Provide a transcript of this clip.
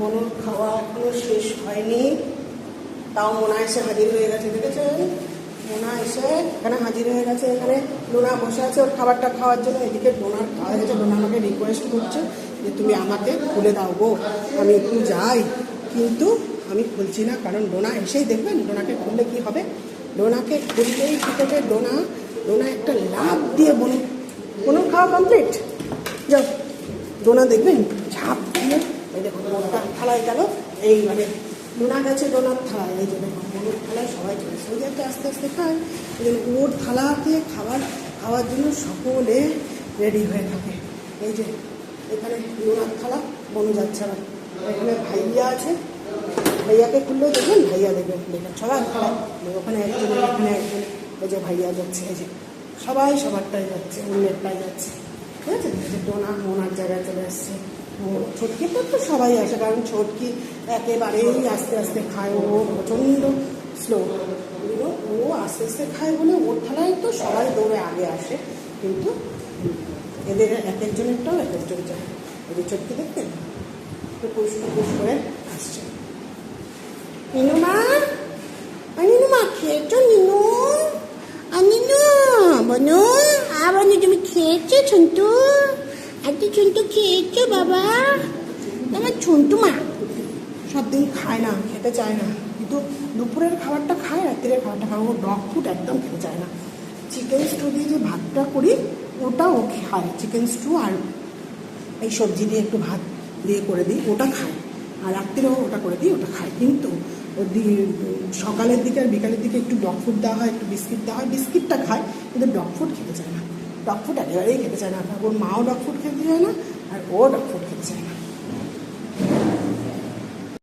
মনুর খাওয়া এখনও শেষ হয়নি। তাও মোনা এসে হাজির হয়ে গেছে দেখেছেন মোনা এসে এখানে হাজির হয়ে গেছে, এখানে লোনা বসে আছে ওর খাবারটা খাওয়ার জন্য। এদিকে ডোনার খাওয়া গেছে ডোনা আমাকে রিকোয়েস্ট করছে যে তুমি আমাকে খুলে দাও গো। আমি একটু যাই, কিন্তু আমি খুলছি না, কারণ ডোনা এসেই দেখবেন ডোনাকে খুললে কি হবে? ডোনাকে খুললেই কি করবে? ডোনা ডোনা একটা লাভ দিয়ে বলুন কোনো খাওয়া কমপ্লিট যাও। ডোনা দেখবেন ঝাঁপ দিয়ে ডোনাটা থালায় গেল, এই মানে ডোনা গেছে ডোনার থালায়, এই জন্য ডোনার থালায় সবাই চলে এসে ওই যে আস্তে আস্তে খায় ওই জন্য ওর থালাতে খাবার, খাওয়ার জন্য সকলে রেডি হয়ে থাকে। এই যে এখানে ডোনার থালা বনু যাচ্ছে আবার। এখানে ভাইয়া আছে, ভাইয়াকে খুললেও দেখবেন ভাইয়া দেখবেন দেখবেন সবার খারাপ ওখানে একজন, এখানে একজন, এই যে ভাইয়া যাচ্ছে, এই যে সবাই সবারটাই যাচ্ছে, অন্যেরটাই যাচ্ছে। ঠিক আছে? এই যে ডোনা মোনার জায়গায় চলে এসছে ও ছটকিটা তো সবাই আসে, কারণ ছটকি একেবারেই আস্তে আস্তে খায়, ও প্রচণ্ড স্লো ও আস্তে আস্তে খায় বলে ওর থালায় তো সবাই দৌড়ে আগে আসে, কিন্তু এদের এক একজনেরটাও এক একজন যায়। এদের চোখকে দেখতেন তো পুষ পুষ করে আসছে। নিনুমা নিনুমা খেয়েছো নিনু নিনু বনু আবার তুমি খেয়েছো ছন্টু? আজকে ঝন্টু খেয়েছো, বাবা? আমার ঝন্টু মা। সব দিন খায় না, খেতে চায় না। কিন্তু দুপুরের খাবারটা খায় রাত্রের খাবারটা খায়। ও ডগ ফুড একদম খেতে চায় না। চিকেন স্টু দিয়ে যে ভাতটা করি, ওটা ও খায়। চিকেন স্টু আর এই সবজি দিয়ে একটু ভাত দিয়ে করে দিই, ওটা খায়। আর রাত্রিরেও ওটা করে দিই, ওটা খায়। কিন্তু সকালের দিকে আর বিকালের দিকে একটু ডগ ফুড দেওয়া হয়, একটু বিস্কিট দেওয়া হয় বিস্কিটটা খায়, কিন্তু ডগ ফুড খেতে চায় না। ডগ ফুড একেবারেই খেতে চায় না। ওর মাও ডগ ফুড খেতে চায় না, আর ও ডগ ফুড খেতে চায় না।